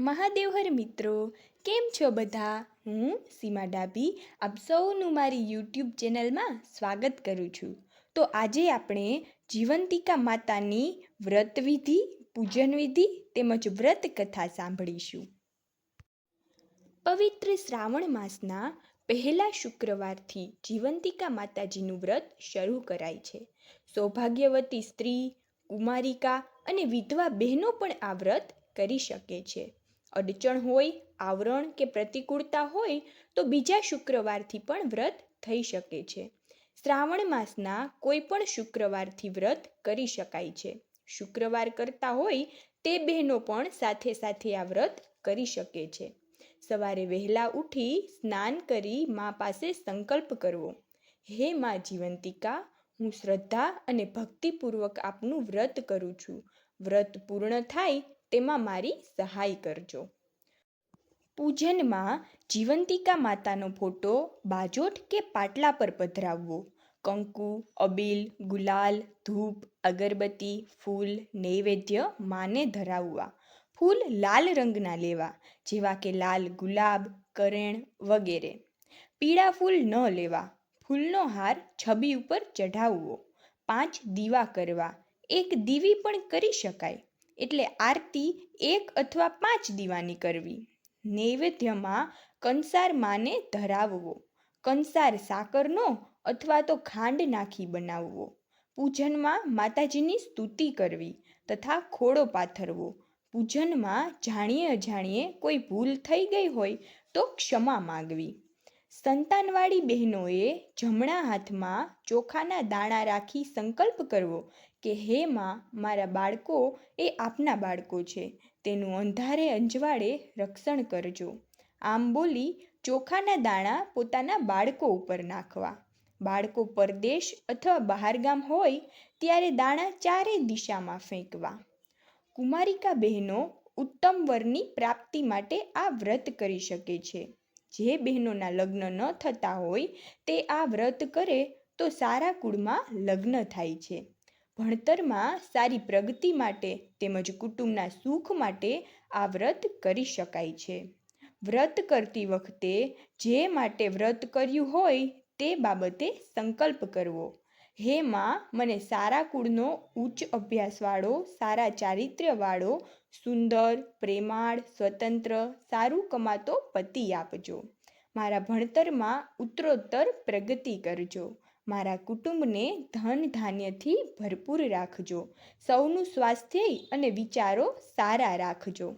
મહાદેવહર મિત્રો, કેમ છો બધા? હું સીમા ડાબી આપ સૌનું મારી યુટ્યુબ ચેનલમાં સ્વાગત કરું છું. તો આજે આપણે જીવંતિકા માતાની વ્રત વિધિ પૂજન વિધિ તેમજ વ્રત કથા સાંભળીશું. પવિત્ર શ્રાવણ માસના પહેલા શુક્રવારથી જીવંતિકા માતાજીનું વ્રત શરૂ કરાય છે. સૌભાગ્યવતી સ્ત્રી, કુમારિકા અને વિધવા બહેનો પણ આ વ્રત કરી શકે છે. અડચણ હોય, આવરણ કે પ્રતિકૂળતા હોય, તો બીજા શુક્રવારથી પણ વ્રત થઈ શકે છે. શ્રાવણ માસના કોઈ પણ શુક્રવારથી વ્રત કરી શકાય છે. શુક્રવાર કરતા હોય, તે બહેનો પણ સાથે સાથે આ વ્રત કરી શકે છે. સવારે વહેલા ઉઠી સ્નાન કરી મા પાસે સંકલ્પ કરવો. હે મા જીવંતિકા, હું શ્રદ્ધા અને ભક્તિપૂર્વક આપનું વ્રત કરું છું. વ્રત પૂર્ણ થાય તેમાં મારી સહાય કરજો. પૂજનમાં જીવંતિકા માતાનો ફોટો બાજોટ કે પાટલા પર પધરાવવો. કંકુ, અબીલ, ગુલાલ, ધૂપ, અગરબત્તી, ફૂલ, નૈવેદ્ય માને ધરાવવા. ફૂલ લાલ રંગના લેવા, જેવા કે લાલ ગુલાબ, કરેણ વગેરે. પીળા ફૂલ ન લેવા, ફૂલનો હાર છબી ઉપર ચઢાવવો. પાંચ દીવા કરવા, એક દીવી પણ કરી શકાય. એટલે આરતી એક અથવા પાંચ દીવાની કરવી. નૈવેદ્યમાં કંસાર માને ધરાવવો. કંસાર સાકરનો અથવા તો ખાંડ નાખી બનાવવો. પૂજનમાં માતાજીની સ્તુતિ કરવી તથા ખોડો પાથરવો. પૂજનમાં જાણીએ અજાણીએ કોઈ ભૂલ થઈ ગઈ હોય તો ક્ષમા માગવી. સંતાનવાળી બહેનોએ જમણા હાથમાં ચોખાના દાણા રાખી સંકલ્પ કરવો કે, હે માં, મારા બાળકો એ આપના બાળકો છે. તેનું અંધારે અંજવાળે રક્ષણ કરજો. આમ બોલી ચોખાના દાણા પોતાના બાળકો ઉપર નાખવા. બાળકો પરદેશ અથવા બહારગામ હોય ત્યારે દાણા ચારે દિશામાં ફેંકવા. કુમારિકા બહેનો ઉત્તમ વરની પ્રાપ્તિ માટે આ વ્રત કરી શકે છે. જે બહેનોના લગ્ન ન થતા હોય તે આ વ્રત કરે તો સારા કુળમાં લગ્ન થાય છે. ભણતરમાં સારી પ્રગતિ માટે તેમજ કુટુંબના સુખ માટે આ વ્રત કરી શકાય છે. વ્રત કરતી વખતે જે માટે વ્રત કર્યું હોય તે બાબતે સંકલ્પ કરવો. હે માં મને સારા કુળનો ઉચ્ચ અભ્યાસવાળો, સારા ચારિત્ર્યવાળો, સુંદર, પ્રેમાળ, સ્વતંત્ર, સારું કમાતો પતિ આપજો. મારા ભણતરમાં ઉત્તરોત્તર પ્રગતિ કરજો. મારા કુટુંબને ધન ધાન્યથી ભરપૂર રાખજો. સૌનું સ્વાસ્થ્ય અને વિચારો સારા રાખજો.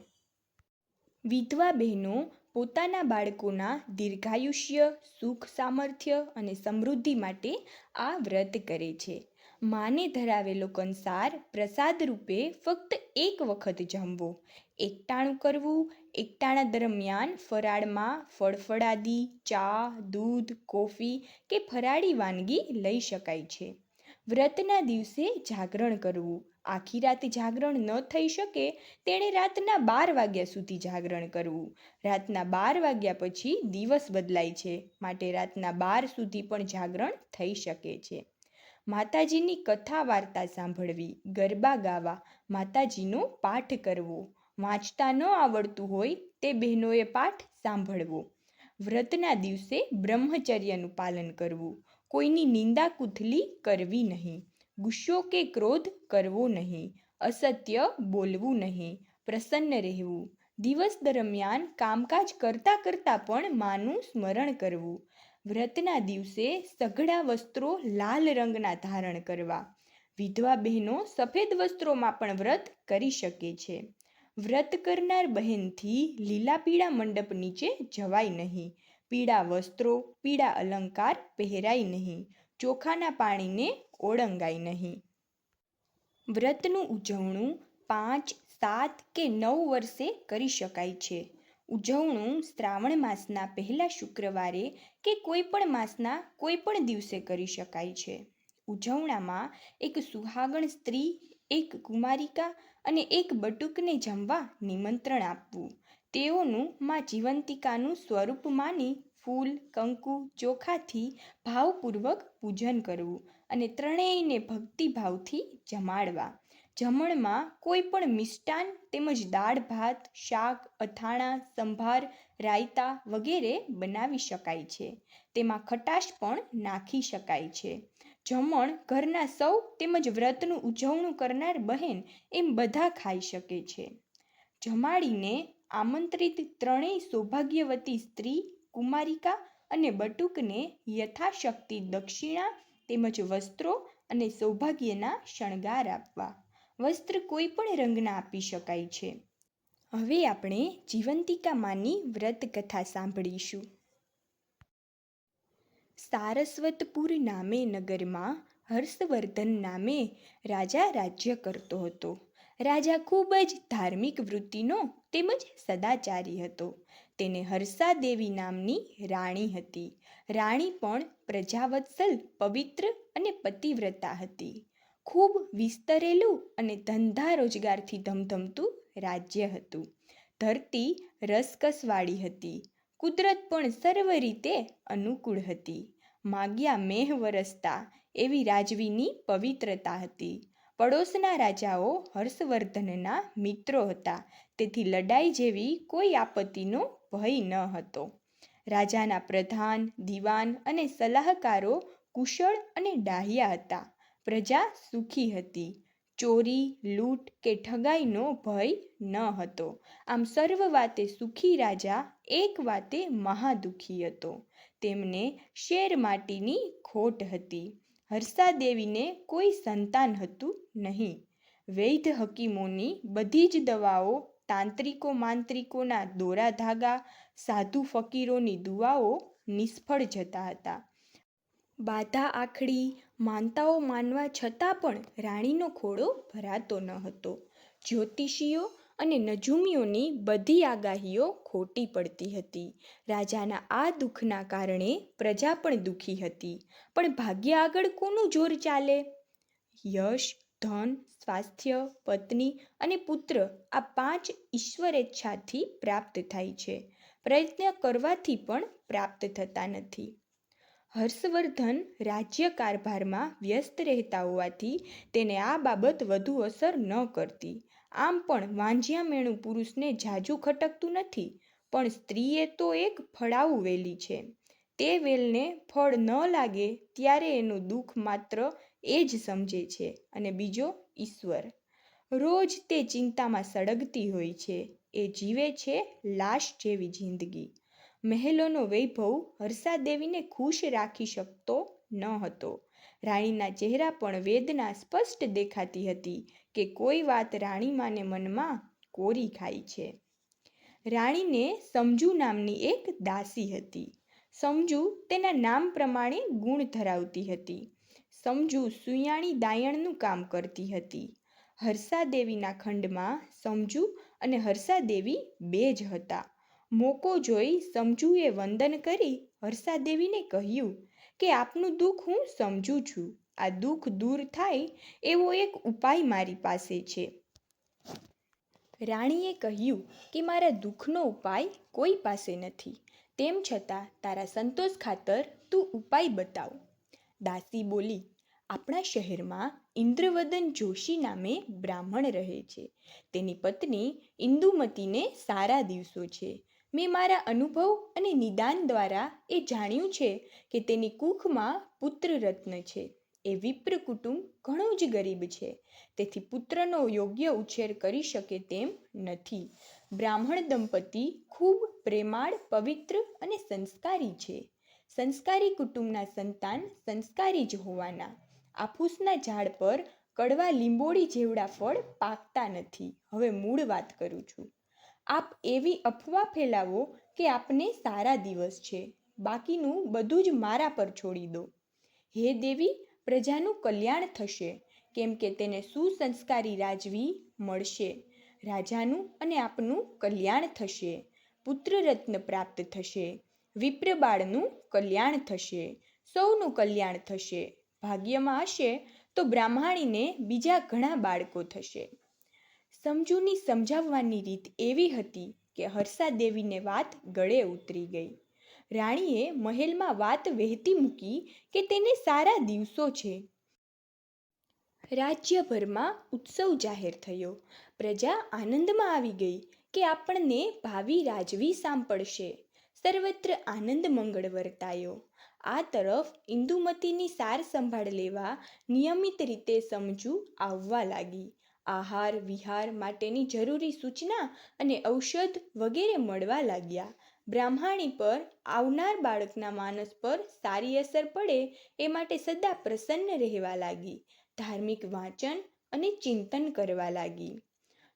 વિધવા બહેનો પોતાના બાળકોના દીર્ઘાયુષ્ય, સુખ સામર્થ્ય અને સમૃદ્ધિ માટે આ વ્રત કરે છે. માને ધરાવેલો કંસાર પ્રસાદ રૂપે ફક્ત એક વખત જમવો. એકટાણું કરવું, એકટાણા દરમિયાન ફરાળમાં ફળફળાદી, ચા, દૂધ, કોફી કે ફરાળી વાનગી લઈ શકાય છે. વ્રતના દિવસે જાગરણ કરવું. આખી રાત જાગરણ ન થઈ શકે, તેણે રાતના બાર વાગ્યા સુધી જાગરણ કરવું. રાતના બાર વાગ્યા પછી દિવસ બદલાય છે, માટે રાતના બાર સુધી પણ જાગરણ થઈ શકે છે. માતાજીની કથા વાર્તા સાંભળવી, ગરબા ગાવા, માતાજીનો પાઠ કરવો, વાંચતા ન આવડતું હોય તે બહેનોએ પાઠ સાંભળવો. વ્રતના દિવસે બ્રહ્મચર્યનું પાલન કરવું, કોઈની નિંદા કુથલી કરવી નહીં. ગુસ્સો કે ક્રોધ કરવો નહીં, અસત્ય બોલવું નહીં, પ્રસન્ન રહેવું. દિવસ દરમિયાન કામકાજ કરતા કરતાં પણ માનું સ્મરણ કરવું. વ્રતના દિવસે સઘળા વસ્ત્રો લાલ રંગના ધારણ કરવા. વિધવા બહેનો સફેદ વસ્ત્રોમાં પણ વ્રત કરી શકે છે. વ્રત કરનાર બહેનથી લીલા પીળા મંડપ નીચે જવાય નહીં. પીળા વસ્ત્રો, પીળા અલંકાર પહેરાય નહીં. ચોખાના પાણીને ઓળંગાય નહીં. વ્રતનું ઉજવણું પાંચ, સાત કે નવ વર્ષે કરી શકાય છે. ઉજવણું શ્રાવણ માસના પહેલા શુક્રવારે કે કોઈ પણ માસના કોઈ પણ દિવસે કરી શકાય છે. ઉજવણામાં એક સુહાગણ સ્ત્રી, એક કુમારિકા અને એક બટુકને જમવા નિમંત્રણ આપવું. તેઓનું માં જીવંતિકાનું સ્વરૂપ માની ફૂલ, કંકુ, ચોખાથી ભાવપૂર્વક પૂજન કરવું અને ત્રણેયને ભક્તિભાવથી જમાડવા. જમણમાં કોઈ પણ મિષ્ટાન તેમજ દાળ, ભાત, શાક, અથાણાં, સંભાર, રાયતા વગેરે બનાવી શકાય છે. તેમાં ખટાશ પણ નાખી શકાય છે. જમણ ઘરના સૌ તેમજ વ્રતનું ઉજવણું કરનાર બહેન એમ બધા ખાઈ શકે છે. જમાડીને આમંત્રિત ત્રણેય સૌભાગ્યવતી સ્ત્રી કુમારિકા અને બટુકને યથાશક્તિ દક્ષિણા તેમજ વસ્ત્રો અને સૌભાગ્યના શણગાર આપવા. વસ્ત્ર કોઈ પણ રંગના આપી શકાય છે. હવે આપણે જીવંતિકા માની વ્રત કથા સાંભળીશું. સારસ્વતપુર નામે નગરમાં હર્ષવર્ધન નામે રાજા રાજ્ય કરતો હતો. રાજા ખૂબ જ ધાર્મિક વૃત્તિનો તેમજ સદાચારી હતો. તેને હર્ષાદેવી નામની રાણી હતી. રાણી પણ પ્રજાવત્સલ, પવિત્ર અને પતિવ્રતા હતી. ખૂબ વિસ્તરેલું અને ધંધા રોજગારથી ધમધમતું રાજ્ય હતું. ધરતી રસકસવાળી હતી. કુદરત પણ સર્વ રીતે અનુકૂળ હતી. માગ્યા મેહ વરસતા એવી રાજવીની પવિત્રતા હતી. પડોશના રાજાઓ હર્ષવર્ધનના મિત્રો હતા. તેથી લડાઈ જેવી કોઈ આપત્તિનો ભય ન હતો. રાજાના પ્રધાન, દિવાન અને સલાહકારો કુશળ અને ડાહ્યા હતા. પ્રજા સુખી હતી. ચોરી, લૂંટ કે ઠગાઈનો ભય ન હતો. આમ સર્વ વાતે સુખી રાજા, એક વાતે મહાદુખી હતો. તેમને શેર માટીની ખોટ હતી. હર્ષાદેવીને કોઈ સંતાન હતું નહીં. વૈધ હકીમોની બધી જ દવાઓ તાંત્રિકો માંત્રિકોના દોરા ધાગા સાધુ ફકીરોની દુઆઓ નિષ્ફળ જતા હતા. બાધા આખડી માનતાઓ માનવા છતાં પણ રાણીનો ખોળો ભરાતો ન હતો. જ્યોતિષીઓ અને નજુમીઓની બધી આગાહીઓ ખોટી પડતી હતી. રાજાના આ દુઃખના કારણે પ્રજા પણ દુઃખી હતી. પણ ભાગ્ય આગળ કોનું જોર ચાલે? યશ ધન, સ્વાસ્થ્ય, પત્ની અને પુત્ર આ પાંચ ઈશ્વરેચ્છાથી પ્રાપ્ત થાય છે. પ્રયત્ન કરવાથી પણ પ્રાપ્ત થતા નથી. હર્ષવર્ધન રાજ્ય કારભારમાં વ્યસ્ત રહેતા હોવાથી તેને આ બાબત વધુ અસર ન કરતી. આમ પણ વાંઝિયા મેણું પુરુષને ઝાઝું ખટકતું નથી, પણ સ્ત્રીએ તો એક ફળાવું વેલી છે. તે વેલને ફળ ન લાગે ત્યારે એનું દુઃખ માત્ર એ જ સમજે છે અને બીજો ઈશ્વર. રોજ તે ચિંતામાં સળગતી હોય છે. એ જીવે છે લાશ જેવી જિંદગી. મહેલોનો વૈભવ હર્ષા દેવીને ખુશ રાખી શકતો ન હતો. રાણીના ચહેરા પણ વેદના સ્પષ્ટ દેખાતી હતી કે કોઈ વાત રાણીમાને મનમાં કોરી ખાઈ છે. રાણીને સમજુ નામની એક દાસી હતી. સમજુ તેના નામ પ્રમાણે ગુણ ધરાવતી હતી. સમજુ સુયાણી દાયણનું કામ કરતી હતી. હર્ષાદેવીના ખંડમાં સમજુ અને હર્ષાદેવી બે જ હતા. મોકો જોઈ સમજુએ વંદન કરી હર્ષાદેવીને કહ્યું કે, આપનું દુઃખ હું સમજું છું. આ દુઃખ દૂર થાય એવો એક ઉપાય મારી પાસે છે. રાણીએ કહ્યું કે, મારા દુઃખનો ઉપાય કોઈ પાસે નથી. તેમ છતાં તારા સંતોષ ખાતર તું ઉપાય બતાવ. દાસી બોલી આપણા શહેરમાં ઇન્દ્રવદન જોશી નામે બ્રાહ્મણ રહે છે. તેની પત્ની ઇન્દુમતીને સારા દિવસો છે. મેં મારા અનુભવ અને નિદાન દ્વારા એ જાણ્યું છે કે તેની કુખમાં પુત્ર રત્ન છે. એ વિપ્ર કુટુંબ ઘણું જ ગરીબ છે. તેથી પુત્રનો યોગ્ય ઉછેર કરી શકે તેમ નથી. બ્રાહ્મણ દંપતી ખૂબ પ્રેમાળ, પવિત્ર અને સંસ્કારી છે. સંસ્કારી કુટુંબના સંતાન સંસ્કારી જ હોવાના. આફૂસના ઝાડ પર કડવા લીંબોડી જેવડા ફળ પાકતા નથી. હવે મૂળ વાત કરું છું. આપ એવી અફવા ફેલાવો કે આપને સારા દિવસ છે. બાકીનું બધું જ મારા પર છોડી દો. હે દેવી, પ્રજાનું કલ્યાણ થશે. કેમ કે તેને સુસંસ્કારી રાજવી મળશે. રાજાનું અને આપનું કલ્યાણ થશે. પુત્ર રત્ન પ્રાપ્ત થશે. વિપ્રબાળનું કલ્યાણ થશે. સૌનું કલ્યાણ થશે. ભાગ્યમાં હશે તો બ્રાહ્મણીને બીજા ઘણા બાળકો થશે. સમજુની સમજાવવાની રીત એવી હતી કે હર્ષા દેવીને વાત ગળે ઉતરી ગઈ. રાણીએ મહેલમાં વાત વહેતી મૂકી કે તેને સારા દિવસો છે. રાજ્યભરમાં ઉત્સવ જાહેર થયો. પ્રજા આનંદમાં આવી ગઈ કે આપણને ભાવિ રાજવી સાંપડશે. સર્વત્ર આનંદ મંગળ વર્તાયો. આ તરફ ઇન્દુમતીની સાર સંભાળ લેવા નિયમિત રીતે સમજુ આવવા લાગી. આહાર, વિહાર માટેની જરૂરી સૂચના અને ઔષધ વગેરે મળવા લાગ્યા. બ્રાહ્મણી પર આવનાર બાળકના માનસ પર સારી અસર પડે એ માટે સદા પ્રસન્ન રહેવા લાગી. ધાર્મિક વાંચન અને ચિંતન કરવા લાગી.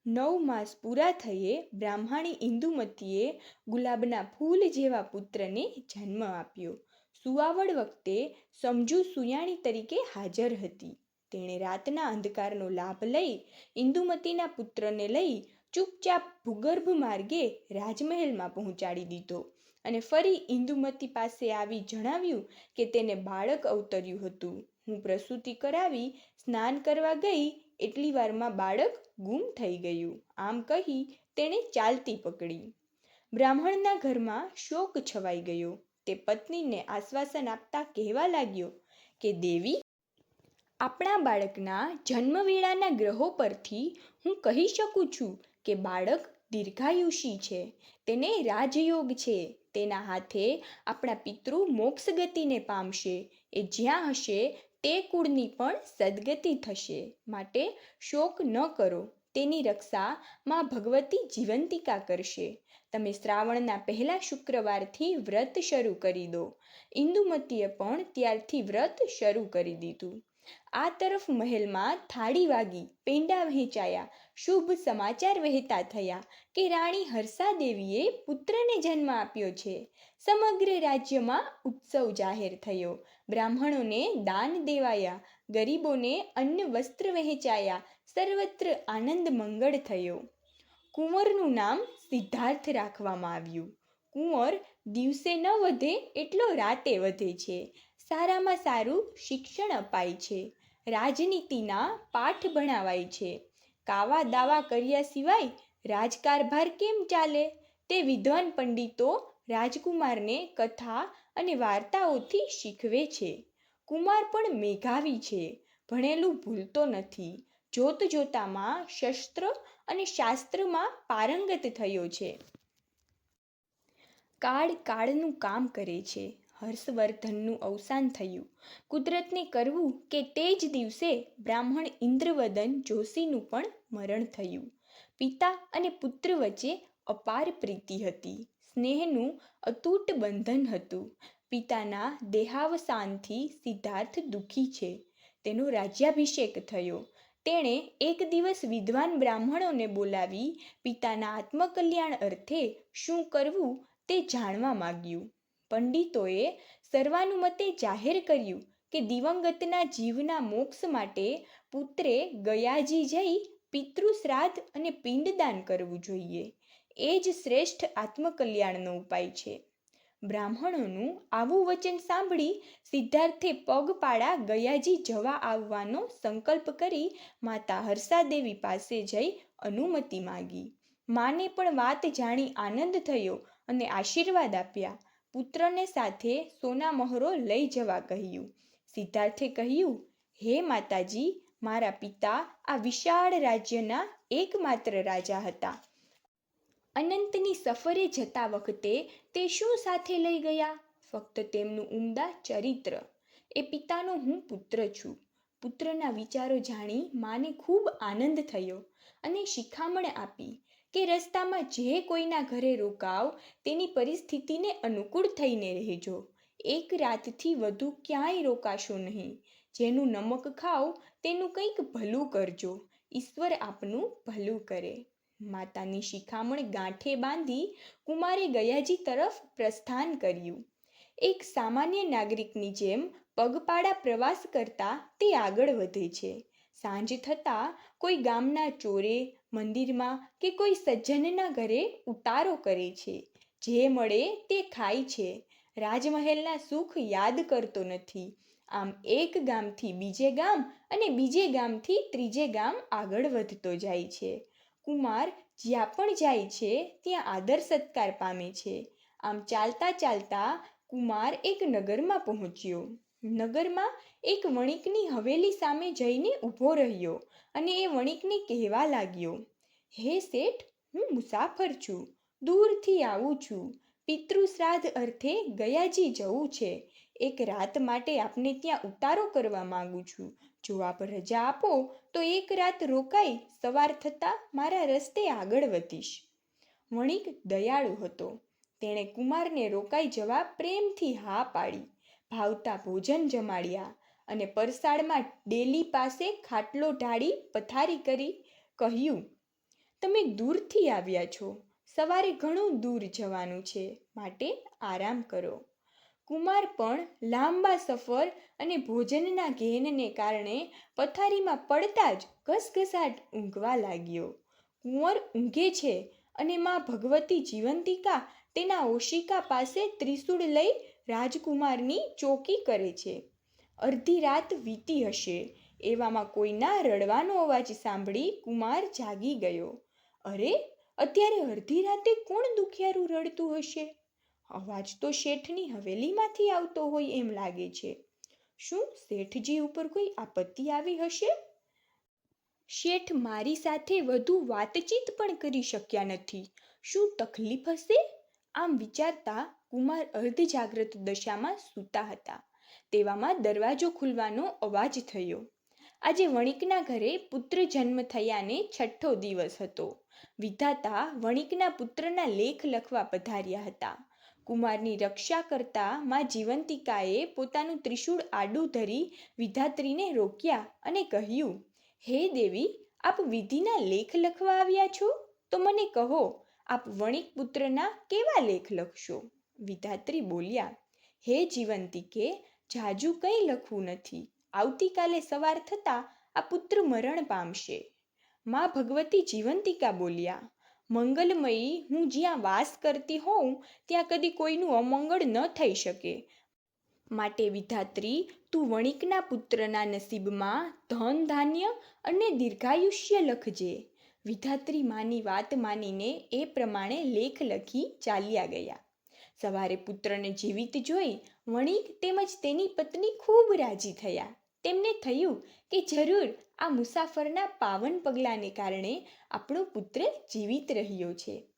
નવ માસ પૂરા થયે બ્રાહ્મણી ઇન્દુમતીએ ગુલાબના ફૂલ જેવા પુત્રને જન્મ આપ્યો. સુવાવડ વખતે સમજુ સુયાણી તરીકે હાજર હતી. તેણે રાતના અંધકારનો લાભ લઈ ઇન્દુમતીના પુત્રને લઈ ચૂપચાપ ભૂગર્ભ માર્ગે રાજમહેલમાં પહોંચાડી દીધો અને ફરી ઇન્દુમતી પાસે આવી જણાવ્યું કે તેને બાળક અવતર્યું હતું. હું પ્રસૂતિ કરાવી સ્નાન કરવા ગઈ એટલી વારમાં બાળક ગુમ થઈ ગયું. આમ કહી તેણે ચાલતી પકડી. બ્રાહ્મણના ઘરમાં શોક છવાઈ ગયો. તે પત્નીને આશ્વાસન આપતા કહેવા લાગ્યો કે, દેવી, આપણા બાળકના જન્મવેળાના ગ્રહો પરથી હું કહી શકું છું કે બાળક દીર્ઘાયુષી છે. તેને રાજયોગ છે. તેના હાથે આપણા પિતૃ મોક્ષ ગતિને પામશે. એ જ્યાં હશે, તે કુળની પણ સદગતિ થશે. માટે શોક ન કરો. તેની રક્ષા માં ભગવતી જીવંતિકા કરશે. તમે શ્રાવણના પહેલા શુક્રવારથી વ્રત શરૂ કરી દો. ઇન્દુમતીએ પણ ત્યારથી વ્રત શરૂ કરી દીધું. આ તરફ મહેલમાં થાળી વાગી, પેંડા વહેંચાયા, શુભ સમાચાર વહેતા થયા કે રાણી હર્ષાદેવીએ પુત્રને જન્મ આપ્યો છે. સમગ્ર રાજ્યમાં ઉત્સવ જાહેર થયો. બ્રાહ્મણોને દાન દેવાયા, ગરીબોને અન્ન વસ્ત્ર વહેંચાયા, સર્વત્ર આનંદ મંગળ થયો. કુંવરનું નામ સિદ્ધાર્થ રાખવામાં આવ્યું. કુંવર દિવસે ન વધે એટલો રાતે વધે છે. સારામાં સારું શિક્ષણ અપાય છે. રાજનીતિના પાઠ ભણાવાય છે. કાવા દાવા કર્યા સિવાય રાજકારભાર કેમ ચાલે? તે વિદ્વાન પંડિતો રાજકુમારને કથા અને વાર્તાઓથી શીખવે છે. કુમાર પણ મેઘાવી છે. ભણેલું ભૂલતો નથી. જોત જોતામાં શસ્ત્ર અને શાસ્ત્રમાં પારંગત થયો છે. કાળ કાળનું કામ કરે છે. હર્ષવર્ધનનું અવસાન થયું. કુદરતને કરવું કે તે જ દિવસે બ્રાહ્મણ ઇન્દ્રવદન જોશીનું પણ મરણ થયું. પિતા અને પુત્ર વચ્ચે અપાર પ્રીતિ હતી. સ્નેહનું અતૂટ બંધન હતું. પિતાના દેહાવસાનથી સિદ્ધાર્થ દુઃખી છે. તેનો રાજ્યાભિષેક થયો. તેણે એક દિવસ વિદ્વાન બ્રાહ્મણોને બોલાવી પિતાના આત્મકલ્યાણ અર્થે શું કરવું તે જાણવા માગ્યું. પંડિતોએ સર્વાનુમતે જાહેર કર્યું કે દિવંગતના જીવના મોક્ષ માટે પુત્રે ગયાજી જઈ પિતૃશ્રાદ્ધ અને પિંડદાન કરવું જોઈએ. એ જ શ્રેષ્ઠ આત્મકલ્યાણનો ઉપાય છે. બ્રાહ્મણોનું આવું વચન સાંભળી સિદ્ધાર્થે પગપાળા ગયાજી જવા આવવાનો સંકલ્પ કરી માતા હર્ષાદેવી પાસે જઈ અનુમતિ માગી. માને પણ વાત જાણી આનંદ થયો અને આશીર્વાદ આપ્યા. પુત્રને સાથે સોના મહોરો લઈ જવા કહ્યું. સિદ્ધાર્થે કહ્યું, હે માતાજી, મારા પિતા આ વિશાળ રાજ્યના એકમાત્ર રાજા હતા. અનંતની સફરે જતા વખતે તે શું સાથે લઈ ગયા? ફક્ત તેમનું ઉમદા ચરિત્ર. એ પિતાનો હું પુત્ર છું. પુત્રના વિચારો જાણી માને ખૂબ આનંદ થયો અને શિખામણ આપી કે રસ્તામાં જે કોઈના ઘરે રોકાવ તેની પરિસ્થિતિને અનુકૂળ થઈને રહેજો. એક રાતથી વધુ ક્યાંય રોકાશો નહીં. જેનું નમક ખાઓ તેનું કંઈક ભલું કરજો. ઈશ્વર આપનું ભલું કરે. માતાની શિખામણ ગાંઠે બાંધી કુમારે ગયાજી તરફ પ્રસ્થાન કર્યું. એક સામાન્ય નાગરિકની જેમ પગપાળા પ્રવાસ કરતા તે આગળ વધે છે. સાંજ થતાં કોઈ ગામના ચોરે, મંદિરમાં કે કોઈ સજ્જનના ઘરે ઉતારો કરે છે. જે મળે તે ખાય છે. રાજમહેલના સુખ યાદ કરતો નથી. આમ એક ગામથી બીજે ગામ અને બીજે ગામથી ત્રીજે ગામ આગળ વધતો જાય છે. કુમાર જ્યાં પણ જાય છે, ત્યાં આદર સત્કાર પામે છે. આમ ચાલતા ચાલતા કુમાર એક નગરમાં પહોંચ્યો. નગરમાં એક વણિકની હવેલી સામે જઈને ઊભો રહ્યો અને એ વણિકને કહેવા લાગ્યો, હે શેઠ, હું મુસાફર છું, દૂરથી આવું છું. પિતૃ શ્રાદ્ધ અર્થે ગયાજી જવું છે. એક રાત માટે આપને ત્યાં ઉતારો કરવા માગું છું. જો આપ રજા આપો, તો એક રાત રોકાઈ સવાર થતાં મારા રસ્તે આગળ વધીશ. વણિક દયાળુ હતો. તેણે કુમારને રોકાઈ જવા પ્રેમથી હા પાડી. ભાવતા ભોજન જમાડ્યા અને પરસાળમાં ડેલી પાસે ખાટલો ઢાળી પથારી કરી કહ્યું, તમે દૂરથી આવ્યા છો. સવારે ઘણું દૂર જવાનું છે. માટે આરામ કરો. કુમાર પણ લાંબા સફર અને ભોજનના ઘેનને કારણે પથારીમાં પડતા જ ઘસઘસાટ ઊંઘવા લાગ્યો. કુંવર ઊંઘે છે અને માં ભગવતી જીવંતિકા તેના ઓશિકા પાસે ત્રિશૂળ લઈ રાજકુમારની ચોકી કરે છે. અડધી રાત વીતી હશે, એવામાં કોઈના રડવાનો અવાજ સાંભળી કુમાર જાગી ગયો. અરે, અત્યારે અડધી રાતે કોણ દુખિયારું રડતું હશે? અવાજ તો શેઠની હવેલીમાંથી આવતો હોય એમ લાગે છે. શું શેઠજી ઉપર કોઈ આપત્તિ આવી હશે? શેઠ મારી સાથે વધુ વાતચીત પણ કરી શક્યા નથી. શું તકલીફ હશે? આમ વિચારતા કુમાર અર્ધજાગ્રત દશામાં સૂતા હતા. તેવામાં દરવાજો ખુલવાનો અવાજ થયો. આજે વણિકના ઘરે પુત્ર જન્મ થયાને છઠ્ઠો દિવસ હતો. વિધાતા વણિકના પુત્રના લેખ લખવા પધાર્યા હતા. કુમારની રક્ષા કરતા માં જીવંતિકાએ પોતાનું ત્રિશૂળ આડું ધરી વિધાત્રીને રોક્યા અને કહ્યું, હે દેવી, આપ વિધિના લેખ લખવા આવ્યા છો? તો મને કહો, આપ વણિક પુત્રના કેવા લેખ લખશો? વિધાત્રી બોલ્યા, હે જીવંતિકે, જાજુ કંઈ લખવું નથી. આવતીકાલે સવાર થતાં આ પુત્ર મરણ પામશે. મા ભગવતી જીવંતિકા બોલ્યા મંગલમયી હું જ્યાં વાસ કરતી હોઉં, ત્યાં કદી કોઈનું અમંગળ ન થઈ શકે. માટે વિધાત્રી, તું વણિકના પુત્રના નસીબમાં ધન, ધાન્ય અને દીર્ઘાયુષ્ય લખજે. વિધાત્રી માની વાત માનીને એ પ્રમાણે લેખ લખી ચાલ્યા ગયા. સવારે પુત્રને જીવિત જોઈ વણિક તેમજ તેની પત્ની ખૂબ રાજી થયા. તેમને થયું કે જરૂર, આ મુસાફરના પાવન પગલાંને કારણે આપણો પુત્ર જીવિત રહ્યો છે.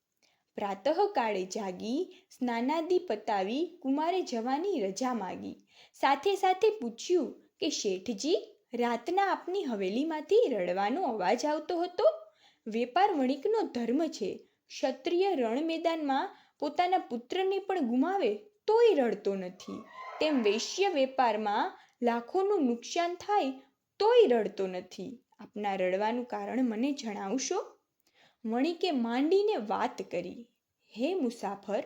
પ્રાતઃકાળે જાગી, સ્નાનાદિ પતાવી કુમારે જવાની રજા માગી. સાથે સાથે પૂછ્યું કે, શેઠજી, રાતના આપની હવેલીમાંથી રડવાનો અવાજ આવતો હતો? વેપાર વણિકનો ધર્મ છે. ક્ષત્રિય રણ મેદાનમાં પોતાના પુત્રને પણ ગુમાવે તોય રડતો નથી. તેમ વૈશ્ય વેપારમાં લાખોનું નુકસાન થાય તોય રડતો નથી. આપના રડવાનું કારણ મને જણાવશો? વણિકે માંડીને વાત કરી. હે મુસાફર,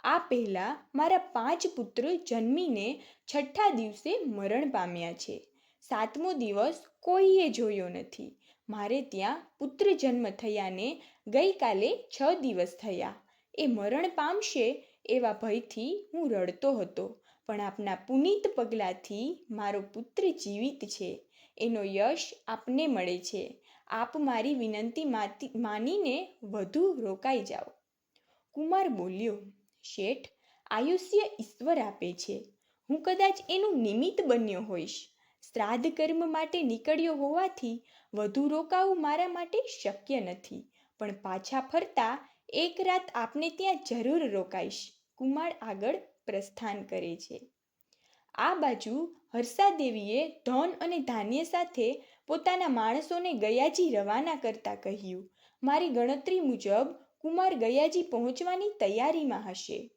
આ પહેલાં મારા પાંચ પુત્ર જન્મીને છઠ્ઠા દિવસે મરણ પામ્યા છે. સાતમો દિવસ કોઈએ જોયો નથી. મારે ત્યાં પુત્ર જન્મ થયાને ગઈકાલે છ દિવસ થયા. એ મરણ પામશે એવા ભયથી હું રડતો હતો. પણ આપના પુનીત પગલાંથી મારો પુત્ર જીવિત છે. એનો યશ આપને મળે છે. આપ મારી વિનંતી માનીને વધુ રોકાઈ જાઓ. કુમાર બોલ્યો, શેઠ, આયુષ્ય ઈશ્વર આપે છે. હું કદાચ એનું નિમિત્ત બન્યો હોઈશ. શ્રાદ્ધ કર્મ માટે નીકળ્યો હોવાથી વધુ રોકાવું મારા માટે શક્ય નથી. પણ પાછા ફરતા એક રાત આપને ત્યાં જરૂર રોકાઈશ. કુમાર આગળ પ્રસ્થાન કરે છે. આ બાજુ હર્ષાદેવીએ ધન અને ધાન્ય સાથે પોતાના માણસોને ગયાજી રવાના કરતા કહ્યું, મારી ગણતરી મુજબ કુમાર ગયાજી પહોંચવાની તૈયારીમાં હશે.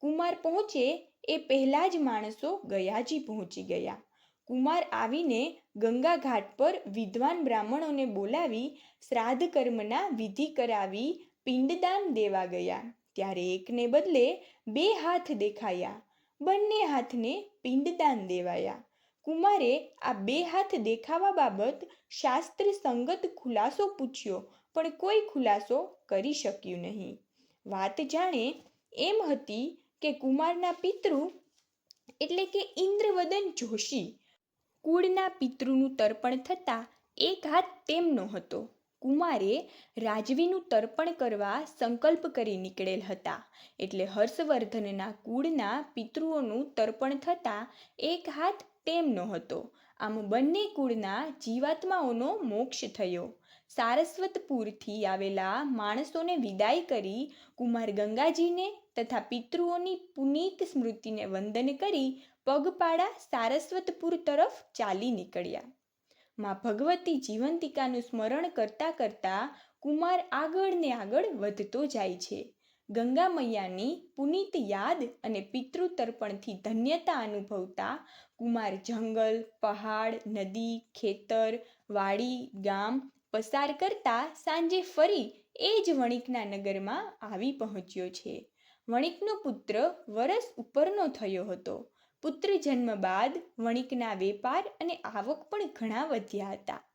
કુમાર પહોંચે એ પહેલાં જ માણસો ગયાજી પહોંચી ગયા. કુમાર આવીને ગંગા ઘાટ પર વિદ્વાન બ્રાહ્મણોને બોલાવી શ્રાદ્ધ કર્મના વિધિ કરાવી પિંડદાન દેવા ગયા. ત્યારે એકને બદલે બે હાથ દેખાયા. બંને હાથને પિંડદાન દેવાયા. કુમારે આ બે હાથ દેખાવા બાબત શાસ્ત્ર સંગત ખુલાસો પૂછ્યો, પણ કોઈ ખુલાસો કરી શક્યું નહીં. વાત જાણે એમ હતી કે કુમારના પિતૃ, એટલે કે ઇન્દ્રવદન જોશી, કુળના પિતૃનું તર્પણ થતાં એક હાથ તેમનો હતો. કુમારે રાજવીનું તર્પણ કરવા સંકલ્પ કરી નીકળેલ હતા. એટલે હર્ષવર્ધનના કુળના પિતૃઓનું તર્પણ થતાં એક હાથ તેમનો હતો. આમ બંને કુળના જીવાત્માઓનો મોક્ષ થયો. સારસ્વતપુરથી આવેલા માણસોને વિદાય કરી કુમાર ગંગાજીને તથા પિતૃઓની પુનીત સ્મૃતિને વંદન કરી પગપાળા સારસ્વતપુર તરફ ચાલી નીકળ્યા. માં ભગવતી જીવંતિકાનું સ્મરણ કરતાં કરતાં કુમાર આગળ ને આગળ વધતો જાય છે. ગંગા મૈયાની પુનીત યાદ અને પિતૃ તર્પણથી ધન્યતા અનુભવતા કુમાર જંગલ, પહાડ, નદી, ખેતર, વાડી, ગામ પસાર કરતા સાંજે ફરી એ જ વણિકના નગરમાં આવી પહોંચ્યો છે. વણિકનો પુત્ર વરસ ઉપરનો થયો હતો. પુત્ર જન્મ બાદ વણિકના વેપાર અને આવક પણ ઘણા વધ્યા હતા.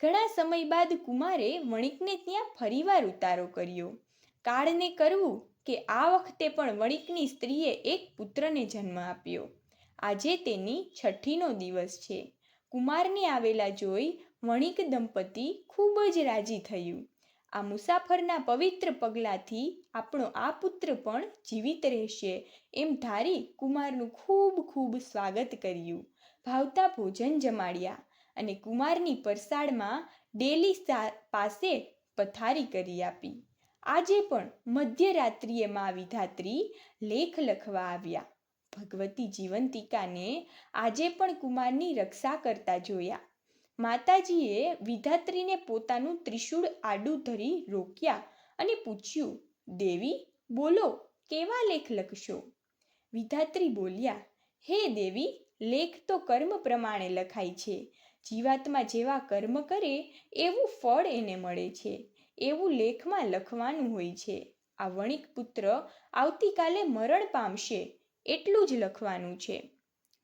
ઘણા સમય બાદ કુમારે વણિકને ત્યાં ફરીવાર ઉતારો કર્યો. કાળને કરવું કે આ વખતે પણ વણિકની સ્ત્રીએ એક પુત્રને જન્મ આપ્યો. આજે તેની છઠ્ઠીનો દિવસ છે. કુમારને આવેલા જોઈ વણિક દંપતી ખૂબ જ રાજી થયું. આ મુસાફરના પવિત્ર પગલાથી આપણો આ પુત્ર પણ જીવિત રહેશે એમ ધારી કુમારનું ખૂબ ખૂબ સ્વાગત કર્યું. ભાવતા ભોજન જમાડ્યા અને કુમારની પરસાળમાં ડેલી પાસે પથારી કરી આપી. આજે પણ મધ્યરાત્રિએ મા વિધાત્રી લેખ લખવા આવ્યા. ભગવતી જીવંતિકાને આજે પણ કુમારની રક્ષા કરતા જોયા. માતાજીએ વિધાત્રીને પોતાનું ત્રિશૂળ આડું ધરી રોક્યા અને પૂછ્યું, દેવી, બોલો, કેવા લેખ લખશો? વિધાત્રી બોલ્યા, હે દેવી, લેખ તો કર્મ પ્રમાણે લખાય છે. જીવાત્મા જેવા કર્મ કરે એવું ફળ એને મળે છે. એવું લેખમાં લખવાનું હોય છે. આ વણિક પુત્ર આવતીકાલે મરણ પામશે. એટલું જ લખવાનું છે.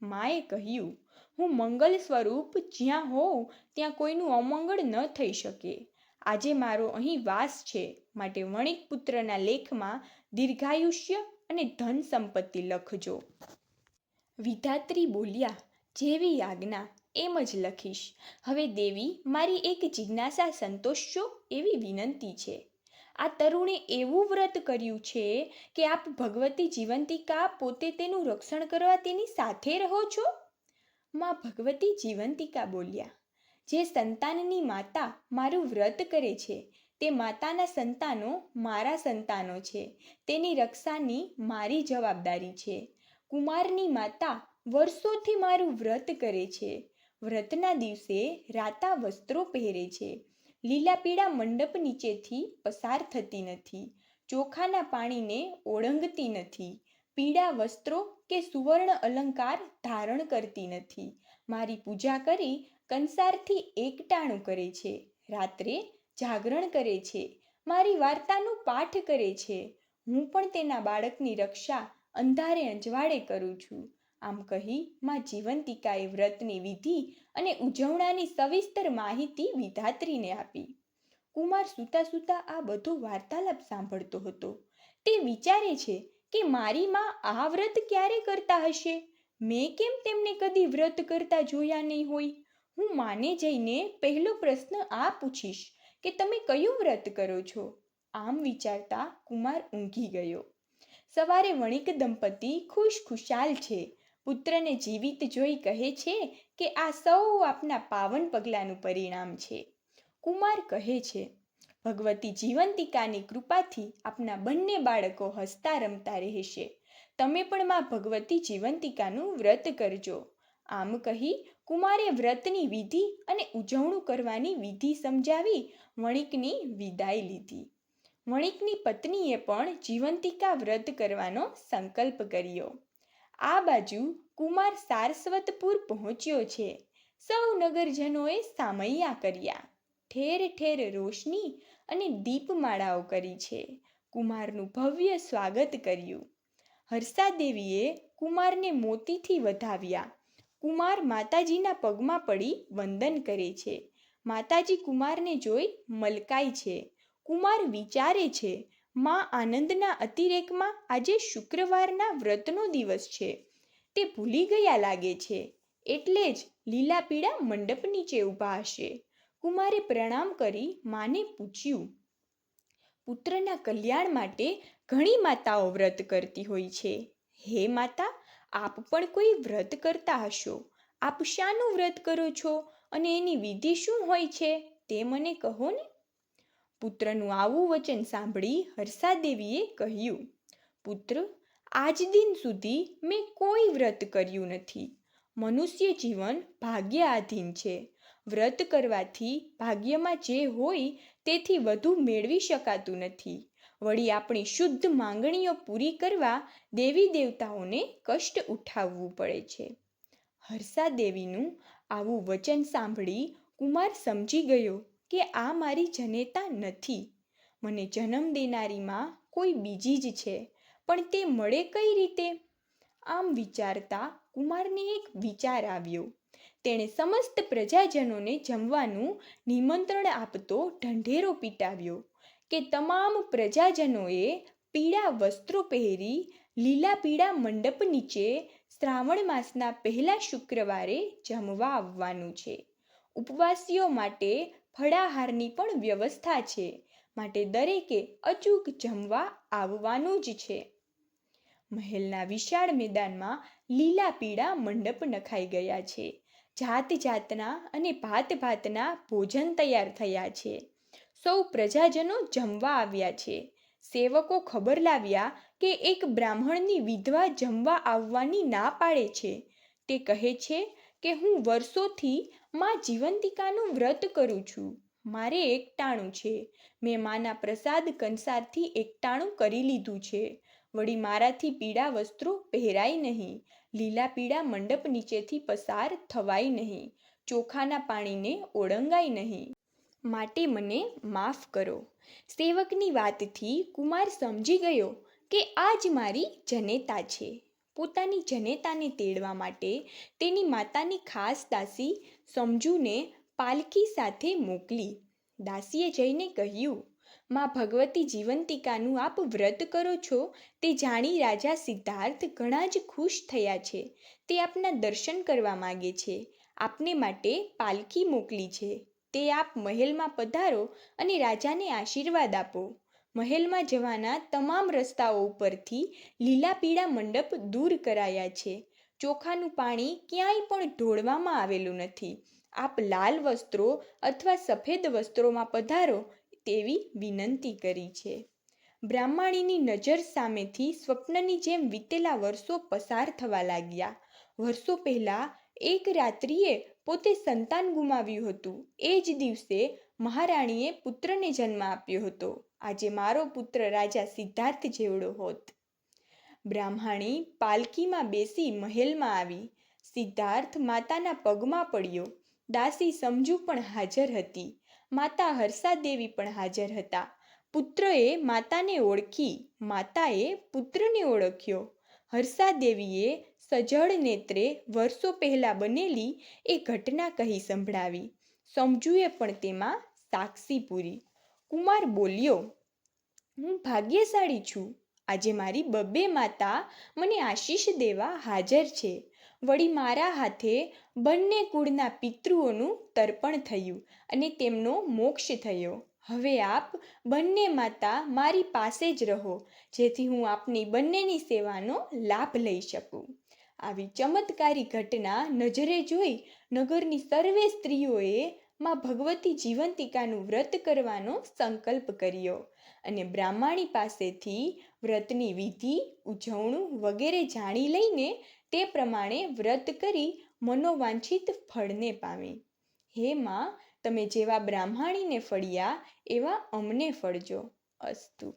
માએ કહ્યું, હું મંગલ સ્વરૂપ જ્યાં હોઉં, ત્યાં કોઈનું અમંગળ ન થઈ શકે. આજે મારો અહીં વાસ છે. માટે વણિક પુત્રના લેખમાં દીર્ઘાયુષ્ય અને ધન સંપત્તિ લખજો. વિધાત્રી બોલ્યા, જેવી આજ્ઞા એમ જ લખીશ. હવે દેવી, મારી એક જિજ્ઞાસા સંતોષશો એવી વિનંતી છે. આ તરુણે એવું વ્રત કર્યું છે કે આપ ભગવતી જીવંતિકા પોતે તેનું રક્ષણ કરવા તેની સાથે રહો છો? માં ભગવતી જીવંતિકા બોલ્યા, જે સંતાનની માતા મારું વ્રત કરે છે, તે માતાના સંતાનો મારા સંતાનો છે, તેની રક્ષાની મારી જવાબદારી છે. કુમારની માતા વર્ષોથી મારું વ્રત કરે છે. વ્રતના દિવસે રાતા વસ્ત્રો પહેરે છે. લીલા પીળા મંડપ નીચેથી પસાર થતી નથી, ચોખાના પાણીને ઓળંગતી નથી, પીળા વસ્ત્રો કે સુવર્ણ અલંકાર ધારણ કરતી નથી. મારી પૂજા કરી કંસારથી એકટાણું કરે છે, રાત્રે જાગરણ કરે છે, મારી વાર્તાનું પાઠ કરે છે. હું પણ તેના બાળકની રક્ષા અંધારે અજવાળે કરું છું. આમ કહી, માં જીવંતિકાએ વ્રતની વિધિ અને ઉજવણાની સવિસ્તર માહિતી વિધાત્રીને આપી. કુમાર સૂતા સૂતા આ બધો વાર્તાલાપ સાંભળતો હતો. તે વિચારે છે કે મારી માં આ વ્રત ક્યારે કરતા હશે? મેં કેમ તેમને કદી વ્રત કરતા જોયા નહીં હોય? હું માને જઈને પહેલો પ્રશ્ન આ પૂછીશ કે તમે કયું વ્રત કરો છો? આમ વિચારતા કુમાર ઊંઘી ગયો. સવારે વણિક દંપતી ખુશ ખુશાલ છે. પુત્રને જીવિત જોઈ કહે છે કે આ સૌ આપના પાવન પગલાંનું પરિણામ છે. કુમાર કહે છે, ભગવતી જીવંતિકાની કૃપાથી આપના બંને બાળકો હસતા રમતા રહેશે. તમે પણ માં ભગવતી જીવંતિકાનું વ્રત કરજો. આમ કહી કુમારે વ્રતની વિધિ અને ઉજવણું કરવાની વિધિ સમજાવી વણિકની વિદાય લીધી. વણિકની પત્નીએ પણ જીવંતિકા વ્રત કરવાનો સંકલ્પ કર્યો. આ બાજુ કુમાર સારસ્વતપુર પહોંચ્યો છે. સૌ નગરજનોએ સામૈયા કર્યા. ઠેર ઠેર રોશની અને દીપમાળાઓ કરી છે. કુમારનું ભવ્ય સ્વાગત કર્યું. હર્ષાદેવીએ કુમારને મોતીથી વધાવ્યા. કુમાર માતાજીના પગમાં પડી વંદન કરે છે. માતાજી કુમારને જોઈ મલકાય છે. કુમાર વિચારે છે માં આનંદના અતિરેકમાં આજે શુક્રવારના વ્રતનો દિવસ છે. તે ભૂલી ગયા લાગે છે. એટલે જ લીલા પીળા મંડપ નીચે ઊભા હશે. કુમારે પ્રણામ કરી માને પૂછ્યું, પુત્રના કલ્યાણ માટે ઘણી માતાઓ વ્રત કરતી હોય છે. હે માતા, આપ પણ કોઈ વ્રત કરતા હશો? આપ શાનું વ્રત કરો છો? અને એની વિધિ શું હોય છે? તે મને કહો ને. પુત્રનું આવું વચન સાંભળી હર્ષાદેવીએ કહ્યું, પુત્ર, આજ દિન સુધી મેં કોઈ વ્રત કર્યું નથી. મનુષ્ય જીવન ભાગ્ય આધીન છે. વ્રત કરવાથી ભાગ્યમાં જે હોય તેથી વધુ મેળવી શકાતું નથી. વળી આપણી શુદ્ધ માંગણીઓ પૂરી કરવા દેવી દેવતાઓને કષ્ટ ઉઠાવવું પડે છે. હર્ષાદેવીનું આવું વચન સાંભળી કુમાર સમજી ગયો. કે આ મારી જનેતા નથી. મને જન્મ દેનારીમાં કોઈ બીજી જ છે, પણ તે મળે કઈ રીતે? આમ વિચારતા કુમારને એક વિચાર આવ્યો. તેણે સમસ્ત પ્રજાજનોને જમવાનું નિમંત્રણ આપતો ઢંઢેરો પીટાવ્યો કે તમામ પ્રજાજનોએ પીળા વસ્ત્રો પહેરી લીલા પીળા મંડપ નીચે શ્રાવણ માસના પહેલા શુક્રવારે જમવા આવવાનું છે. ઉપવાસીઓ માટે ફળાહારની પણ વ્યવસ્થા છે. માટે દરેકે અચૂક જમવા આવવાનું જ છે. મહેલના વિશાળ મેદાનમાં લીલા પીળા મંડપ નખાઈ ગયા છે. જાત જાતના અને ભાત ભાતના ભોજન તૈયાર થયા છે. સૌ પ્રજાજનો જમવા આવ્યા છે. સેવકો ખબર લાવ્યા કે એક બ્રાહ્મણની વિધવા જમવા આવવાની ના પાડે છે. તે કહે છે કે હું વર્ષોથી માં જીવંતિકાનું વ્રત કરું છું. મારે એકટાણું છે. મેં માના પ્રસાદ કંસારથી એકટાણું કરી લીધું છે. વળી મારાથી પીળા વસ્ત્રો પહેરાય નહીં. લીલા પીળા મંડપ નીચેથી પસાર થવાય નહીં. ચોખાના પાણીને ઓળંગાય નહીં. માટે મને માફ કરો. સેવકની વાતથી કુમાર સમજી ગયો કે આ જ મારી જનેતા છે. પોતાની જનેતાને તેડવા માટે તેની માતાની ખાસ દાસી સમજુને પાલકી સાથે મોકલી. દાસીએ જઈને કહ્યું, માં ભગવતી જીવંતિકાનું આપ વ્રત કરો છો તે જાણી રાજા સિદ્ધાર્થ ઘણા જ ખુશ થયા છે. તે આપના દર્શન કરવા માગે છે. આપને માટે પાલકી મોકલી છે. તે આપ મહેલમાં પધારો અને રાજાને આશીર્વાદ આપો. મહેલમાં જવાના તમામ રસ્તાઓ ઉપરથી લીલા પીળા મંડપ દૂર કરાયા છે. ચોખાનું પાણી ક્યાંય પણ ઢોળવામાં આવેલું નથી. આપ લાલ વસ્ત્રો અથવા સફેદ વસ્ત્રોમાં પધારો તેવી વિનંતી કરી છે. બ્રાહ્મણીની નજર સામેથી સ્વપ્નની જેમ વીતેલા વર્ષો પસાર થવા લાગ્યા. વર્ષો પહેલાં એક રાત્રિએ પોતે સંતાન ગુમાવ્યું હતું. એ જ દિવસે મહારાણીએ પુત્રને જન્મ આપ્યો હતો. આજે મારો પુત્ર રાજા સિદ્ધાર્થ જેવડો હોત. બ્રાહ્મણી પાલકીમાં બેસી મહેલમાં આવી. સિદ્ધાર્થ માતાના પગમાં પડ્યો. દાસી સમજુ પણ હાજર હતી. માતા હર્ષાદેવી પણ હાજર હતા. પુત્રએ માતાને ઓળખી. માતાએ પુત્રને ઓળખ્યો. હર્ષાદેવીએ સજળ નેત્રે વર્ષો પહેલાં બનેલી એ ઘટના કહી સંભળાવી. સમજુએ પણ તેમાં સાક્ષી પૂરી. કુમાર બોલ્યો, હું ભાગ્યશાળી છું. આજે મારી બબ્બે માતા મને આશીષ દેવા હાજર છે. વળી મારા હાથે બંને કુળના પિતૃઓનું તર્પણ થયું અને તેમનો મોક્ષ થયો. હવે આપ બંને માતા મારી પાસે જ રહો, જેથી હું આપની બંનેની સેવાનો લાભ લઈ શકું. આવી ચમત્કારી ઘટના નજરે જોઈ નગરની સર્વે સ્ત્રીઓએ માં ભગવતી જીવંતિકાનું વ્રત કરવાનો સંકલ્પ કર્યો અને બ્રાહ્મણી પાસેથી વ્રતની વિધિ, ઉજવણું વગેરે જાણી લઈને તે પ્રમાણે વ્રત કરી મનોવાંછિત ફળને પામી. હે માં, તમે જેવા બ્રાહ્મણીને ફળ્યા એવા અમને ફળજો. અસ્તુ.